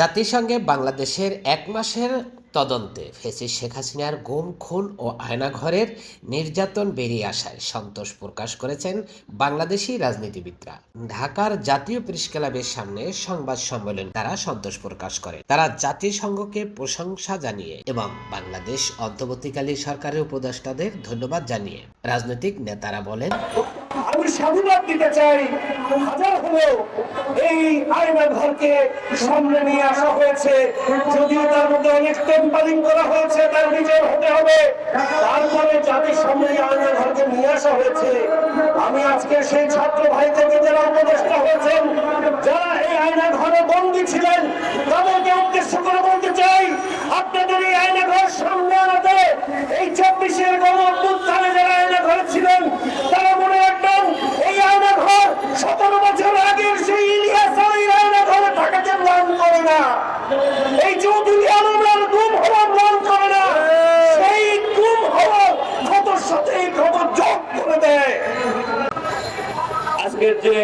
জাতিসংঘে বাংলাদেশের এক মাসের তদন্তে ফেসি শেখ হাসিনার গুম, খুন ও আয়নাঘরের নির্যাতন বেরিয়ে আসায় সন্তোষ প্রকাশ করেছেন বাংলাদেশি রাজনীতিবিদরা। ঢাকার জাতীয় প্রেস ক্লাবের সামনে সংবাদ সম্মেলন তারা সন্তোষ প্রকাশ করে। তারা জাতিসংঘকে প্রশংসা জানিয়ে এবং বাংলাদেশ অন্তর্বর্তীকালীন সরকারের উপদেষ্টাদের ধন্যবাদ জানিয়ে রাজনৈতিক নেতারা বলেন আমি সাধুবাদ দিতে চাই। হাজার হলেও এই আয়না ঘরকে সামনে নিয়ে আসা হয়েছে। যদিও তার মধ্যে অনেক টেম্পারিং করা হয়েছে, তার নিজের হতে হবে। তারপরে জাতির সামনে আয়না ঘরকে নিয়ে আসা হয়েছে। আমি আজকে সেই ছাত্র ভাইদেরকে যারা উপদেষ্টা হয়েছেন, যারা এই আয়না ঘরে বন্দী ছিলেন তাদেরকে উদ্দেশ্য করে বলতে চাই আপনাদের এই আয়না ঘর সামনে আনাতে এই চব্বিশের গণ অভ্যুত্থানে যারা আয়না ঘরে ছিলেন তারা মনে রাখবেন এই আয়না ঘর সতেরো বছর আগের সেই ইলিয়াস আলীর আয়না ঘরে থাকাকে ম্লান করে না এই চৌধুরী আলমের গুম হওয়া ম্লান করে না সেই গুম হওয়া ক্ষতর সাথে ক্ষত যোগ করে দেয় আজকের যে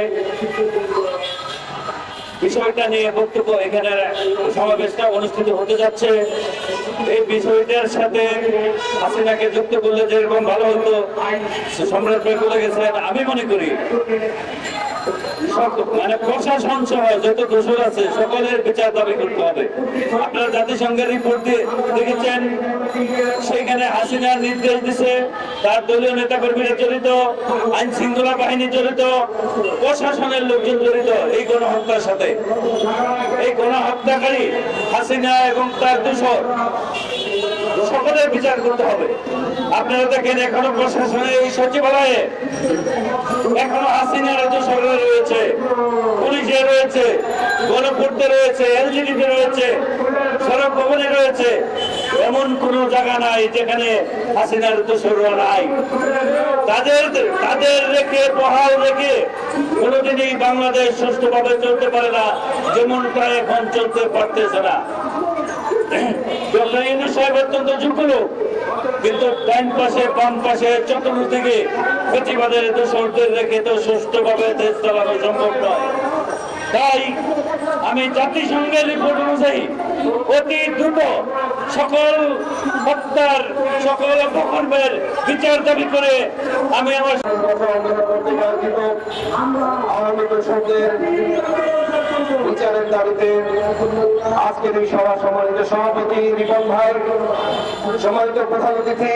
বিষয়টা নিয়ে বক্তব্য এখানে সমাবেশটা অনুষ্ঠিত হতে যাচ্ছে, এই বিষয়টার সাথে হাসিনাকে যুক্ত করলে যেরকম ভালো হতো, সম্রাট ভাই বলে আমি মনে করি মানে প্রশাসন সহ যত দোষর আছে, সকলের বিচার দাবি করতে হবে। আপনারা জাতিসংঘের রিপোর্ট দেখেছেন সেখানে হাসিনা নির্দেশ দিছে, তার দলীয় নেতা কর্মীরা জড়িত, আইন শৃঙ্খলা বাহিনী জড়িত, প্রশাসনের লোকজন জড়িত, এই গণহত্যার সাথে। এই গণহত্যাকারী হাসিনা এবং তার দূষর সকলের বিচার করতে হবে। আপনারা দেখেন, এখনও প্রশাসনের এই সচিবালয়ে এখনও হাসিনার দূষরে রয়েছে। পুলিশে রয়েছে, গণপূর্তে রয়েছে, এলজিডিতে রয়েছে, সড়ক ভবনে রয়েছে। এমন কোন জায়গা নাই যেখানে হাসিনার দোষররা নাই। তাদের তাদের রেখে, বহাল রেখে কোনোদিনই বাংলাদেশ সুষ্ঠুভাবে চলতে পারে না, যেমনটা এখন চলতে পারতেছে না। ডক্টর সাহেব অত্যন্ত যোগ্য লোক, কিন্তু ডান পাশে, বাম পাশে চতুর্দিকে প্রতিবাদের দোষরদের রেখে তো সুষ্ঠুভাবে দেশ চালানো সম্ভব নয়। তাই আমি জাতিসংঘের রিপোর্ট অনুযায়ী অতি দ্রুত সকল হত্যার, সকল অপকর্মের বিচার দাবি করে আমি আমার বিচারের দাবিতে আজকের এই সভা সম্মানিত সভাপতি রিপন ভাই, সম্মানিত প্রধান অতিথি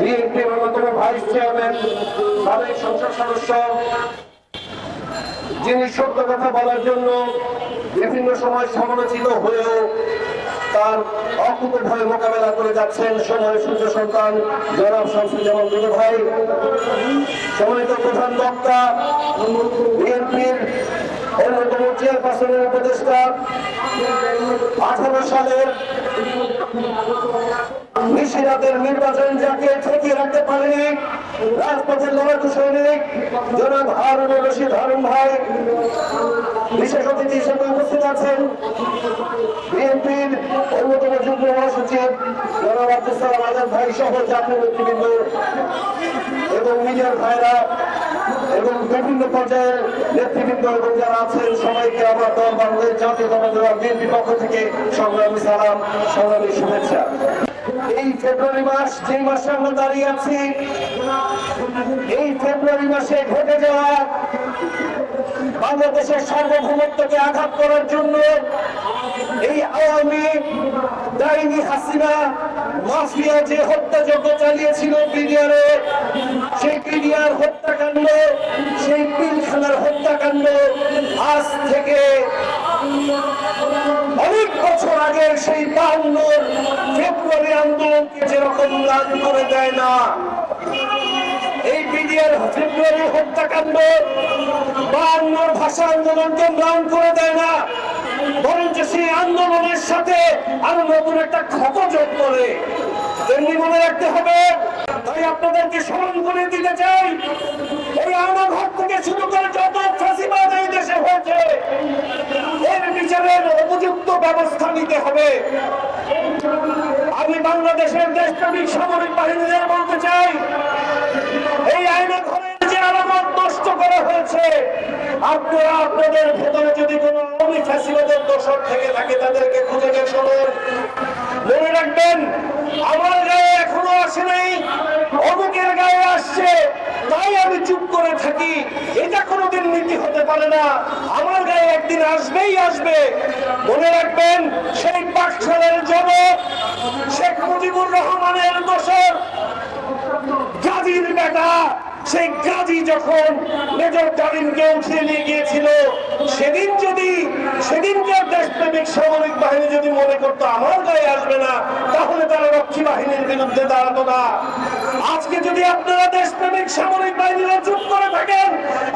বিএনপির অন্যতম ভাইস চেয়ারম্যান সাবেক সংসদ সদস্য, যিনি সত্য কথা বলার জন্য বিভিন্ন সময় সমালোচিত হয়েও তার অকুত ভয়ে মোকাবেলা করে যাচ্ছেন সময় সূর্য সন্তান জনাব শামসুজ্জামান দুটো ভাই। সম্মানিত প্রধান বক্তা, বিএনপির অন্যতম চেয়ারপারসনের উপদেষ্টা আঠারো সালের নিশিরাতের নির্বাচন যাকে ঠেকিয়ে রাখতে পারেনি, রাজপথের লড়াকু সৈনিক জনাব হারুন রশিদ হারুন ভাই, বিশেষ অতিথি হিসেবে উপস্থিত আছেন বিএনপির অন্যতম যুগ্ম মহাসচিব জনাব আব্দুল সালাম আজাদ ভাই সহ জাতীয় নেতৃবৃন্দ এবং মিডিয়ার ভাইরা এবং বিভিন্ন পর্যায়ের নেতৃবৃন্দ এবং যারা আছেন, সবাইকে আমার দল বাংলাদেশ জাতীয় দল বিএনপি পক্ষ থেকে সংগ্রামী সালাম সংগ্রামী শুভেচ্ছা। এই ফেব্রুয়ারি মাস যে মাসে আমরা দাঁড়িয়ে আছি, এই ফেব্রুয়ারি মাসে ঘটে যাওয়া বাংলাদেশের সার্বভৌমত্বকে আঘাত করার জন্য এই আওয়ামী ডাইনি হাসিনা মাফিয়া যে হত্যাযজ্ঞ চালিয়েছিল বিডিআরে সেই বিডিআর হত্যাকাণ্ড, সেই পিলখানার হত্যাকাণ্ড আজ থেকে অনেক বছর আগের সেই বাউন্নর ফেব্রুয়ারি আন্দোলনকে যেরকম ম্লান করে দেয় না, এই বিডিআর ফেব্রুয়ারি হত্যাকাণ্ড বাউন্নর ভাষা আন্দোলনকে ম্লান করে দেয় না। বরঞ্চ সেই আন্দোলনের সাথে আরও নতুন একটা ক্ষত যোগ করে, তেমনি মনে রাখতে হবে, তাই আপনাদেরকে স্মরণ করে দিতে চাই এই আয়না ঘর থেকে শুরু করে যত ফাঁসিবাদ এই দেশে হয়েছে, এর বিচারের উপযুক্ত ব্যবস্থা নিতে হবে। আমি বাংলাদেশের দেশপ্রেমিক সামরিক বাহিনীদের বলতে চাই, এই আইনে ঘরের যে আলামত নষ্ট করা হয়েছে, আপনারা আপনাদের ফ্যাসিবাদের থেকে থাকে তাদেরকে খুঁজে বের করুন। মনে রাখবেন, আমার গায়ে এখনও আসে নাই, অমুকের গায়ে আসছে, তাই আমি চুপ করে থাকি। এটা কোনোদিন নীতি হতে পারে না। আমার গায়ে একদিন আসবেই আসবে। মনে রাখবেন, সেই পাকশালের জনক, শেখ মুজিবুর রহমানের দোষর গাজীর বেটা সেই গাজী যখন মেজর ডালিমকে উঠিয়ে নিয়ে গিয়েছিল, সেদিন যদি সেদিনকার দেশপ্রেমিক সামরিক বাহিনী যদি মনে করতো, আমার গায়ে আসবে না, তাহলে তারা রক্ষী বাহিনীর বিরুদ্ধে দাঁড়াতো না। আজকে যদি আপনারা দেশপ্রেমিক সামরিক বাহিনীরা চুপ করে থাকেন,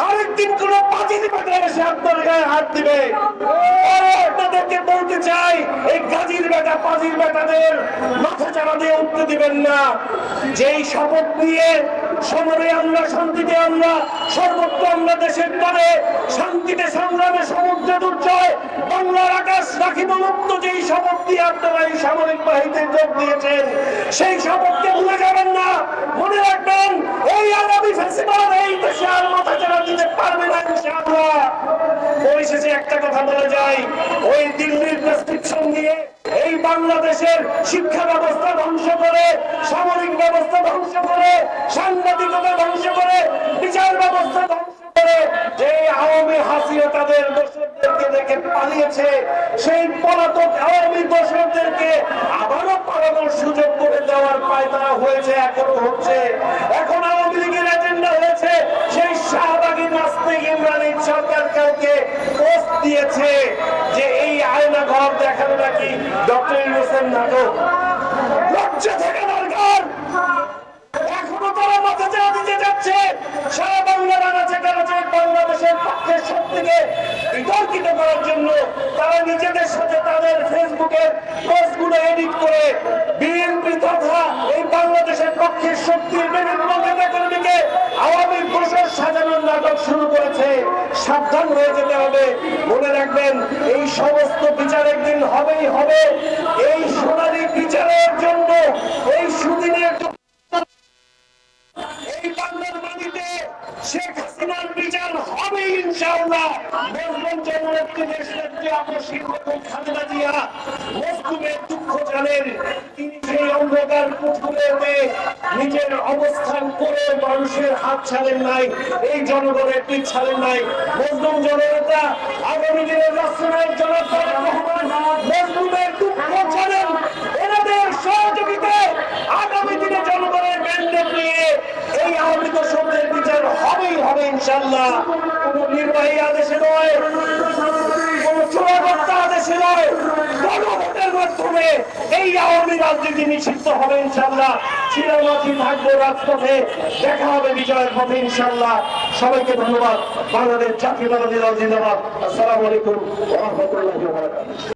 আরেকদিন কোন পাঁচিল বেটা এসে আপনার গায়ে হাত দিবে। আপনাদেরকে বলতে চাই, এই গাজীর বেটা পাজির বেটাদের মাথা চারা দিয়ে উঠতে দিবেন না। যেই শপথ নিয়ে সমরে আমরা, শান্তিতে আমরা, সর্বত্র আমরা দেশের তরে শান্তিতে সংগ্রামে সমুদ্রে দুর্জয়, বাংলার আকাশ রাখিব মুক্ত যেই শপথ দিয়ে আপনারা এই সামরিক বাহিনীতে যোগ দিয়েছেন, সেই শপথকে ভুলে যাবেন না। মনে রাখবেন, এই আগামী ফেস্টিভ্যাল এই দেশে আর মাথা চারা দিতে পারবে না ইনশাআল্লাহ। পরিশেষে একটা কথা বলে যাই, ওই দিল্লির এই বাংলাদেশের শিক্ষা ব্যবস্থা ধ্বংস করে, সামরিক ব্যবস্থা ধ্বংস করে, সাংবাদিকতা ধ্বংস করে, বিচার ব্যবস্থা ধ্বংস করে, যে আওয়ামী হাসিনা তাদের দোষরদেরকে দেখে পালিয়েছে, সেই পলাতক আওয়ামী দোষরদেরকে আবারও পালানোর সুযোগ করে দেওয়ার পায়তারা হয়েছে, এখনও হচ্ছে। এখন আওয়ামী লীগের এজেন্ডা হয়েছে সেই শাহবাগী নাস্তিক ইমরানের সরকার কাউকে পোস্ট দিয়েছে যে এই আয়না ঘর দেখানো নাকি ডক্টর ইউনুসের নাটক। লজ্জা থেকে দরকার। এখনও তারা মাথা চাড়া দিতে যাচ্ছে। সারা বাংলার আনাচে কানাচে বাংলাদেশের পক্ষের থেকে বিতর্কিত করার জন্য তারা নিজেদের সাথে তাদের ফেসবুকের পোস্টগুলো এডিট করে বিএনপি তথা এই বাংলাদেশের পক্ষের শক্তির বিভিন্ন নেতা কর্মীকে আওয়ামী দোষর সাজানোর নাটক শুরু করেছে। সাবধান হয়ে যেতে হবে। মনে রাখবেন, এই সমস্ত বিচার একদিন হবেই হবে। এই সোনালী বিচারের জন্য, এই সুদিনের শেখ হাসিনার বিচার হবে ইনশাআল্লাহ। মুসলিম জননেত্রী নিজের অবস্থান করে মানুষের হাত ছাড়েন নাই, এই জনগণের পিঠ ছাড়েন নাই। মজলুম জননেতা আগামী দিনের রাষ্ট্রনায়ক জনাব তারেক রহমান মজলুমের দুঃখ জানেন এনাদের সহযোগিতায় আগামী দিনে জনগণের এই আওয়ামী দর্শকদের বিচার হবেই হবে ইনশাল্লাহ কোন নির্বাহী আদেশে নয়। গণভোটের মাধ্যমে এই আওয়ামী রাজনীতি নিষিদ্ধ হবে ইনশাল্লাহ চিরামাচি থাকব রাজপথে, দেখা হবে বিজয়ের পথে ইনশাল্লাহ সবাইকে ধন্যবাদ। বাংলাদেশ জাতীয় দল জিন্দাবাদ। আসসালামু আলাইকুম রাহমাতুল্লাহি